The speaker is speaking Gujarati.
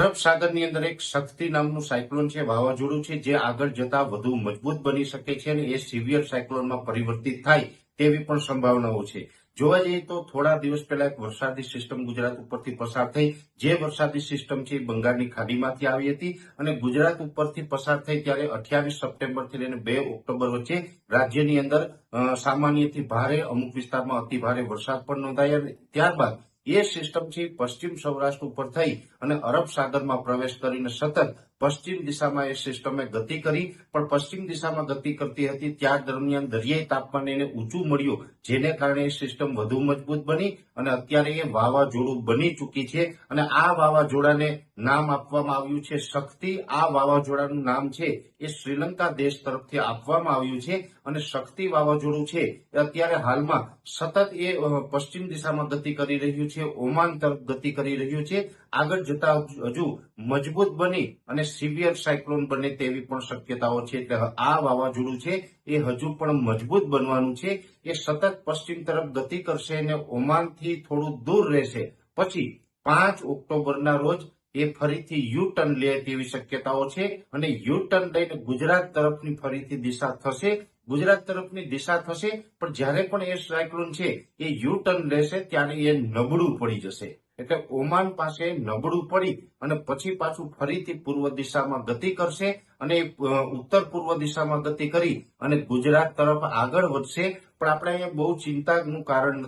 સાગરની અંદર એક શક્તિ નામનું સાયક્લોન છે, વાવાઝોડું છે, જે આગળ જતા વધુ મજબૂત બની શકે છે અને એ સિવિયર સાયક્લોનમાં પરિવર્તિત થાય તેવી પણ સંભાવનાઓ છે. જોવા જઈએ તો થોડા દિવસ પહેલા એક વરસાદી સિસ્ટમ ગુજરાત ઉપરથી પસાર થઈ. જે વરસાદી સિસ્ટમ છે બંગાળની ખાડીમાંથી આવી હતી અને ગુજરાત ઉપરથી પસાર થઈ ત્યારે અઠ્યાવીસ સપ્ટેમ્બરથી લઈને બે ઓક્ટોબર વચ્ચે રાજ્યની અંદર સામાન્યથી ભારે અમુક વિસ્તારમાં અતિ ભારે વરસાદ પણ નોંધાયા ત્યારબાદ એ સિસ્ટમથી પશ્ચિમ સૌરાષ્ટ્ર ઉપર થઈ અને અરબ સાગરમાં પ્રવેશ કરીને સતત પશ્ચિમ દિશામાં એ સિસ્ટમે ગતિ કરી. પણ પશ્ચિમ દિશામાં ગતિ કરતી હતી ત્યાં દરમિયાન દરિયાઈ તાપમાન એને ઊંચું મળ્યું, જેને કારણે એ સિસ્ટમ વધુ મજબૂત બની અને અત્યારે એ વાવાઝોડું બની ચૂકી છે અને આ વાવાઝોડાને નામ આપવામાં આવ્યું છે શક્તિ. આ વાવાઝોડાનું નામ છે એ શ્રીલંકા દેશ તરફથી આપવામાં આવ્યું છે અને શક્તિ વાવાઝોડું છે એ અત્યારે હાલમાં સતત એ પશ્ચિમ દિશામાં ગતિ કરી રહ્યું છે. ઓમાન તરફ ગતિ કરી રહ્યું છે, આગળ જતા હજુ મજબૂત બની અને સિવિયર સાયક્લોન બને તેવી પણ શક્યતાઓ છે. એટલે આ વાવાઝોડું છે, એ હજુ પણ મજબૂત બનવાનું છે. એ સતત પશ્ચિમ તરફ ગતિ કરશે અને ઓમાનથી થોડું દૂર રહેશે. પછી પાંચ ઓક્ટોબરના રોજ એ ફરીથી યુ ટર્ન લે તેવી શક્યતાઓ છે અને યુ ટર્ન લઈને ગુજરાત તરફની ફરીથી દિશા થશે. ગુજરાત તરફની દિશા થશે, પણ જ્યારે પણ એ સાયક્લોન છે, એ યુ ટર્ન લેશે ત્યારે એ નબળું પડી જશે. એટલે ઓમાન પાસે નબળું પડી અને પછી પાછું ફરીથી પૂર્વ દિશામાં ગતિ કરશે અને ઉત્તર પૂર્વ દિશામાં ગતિ કરી અને ગુજરાત તરફ આગળ વધશે. પણ આપણે અહીંયા બહુ ચિંતાનું કારણ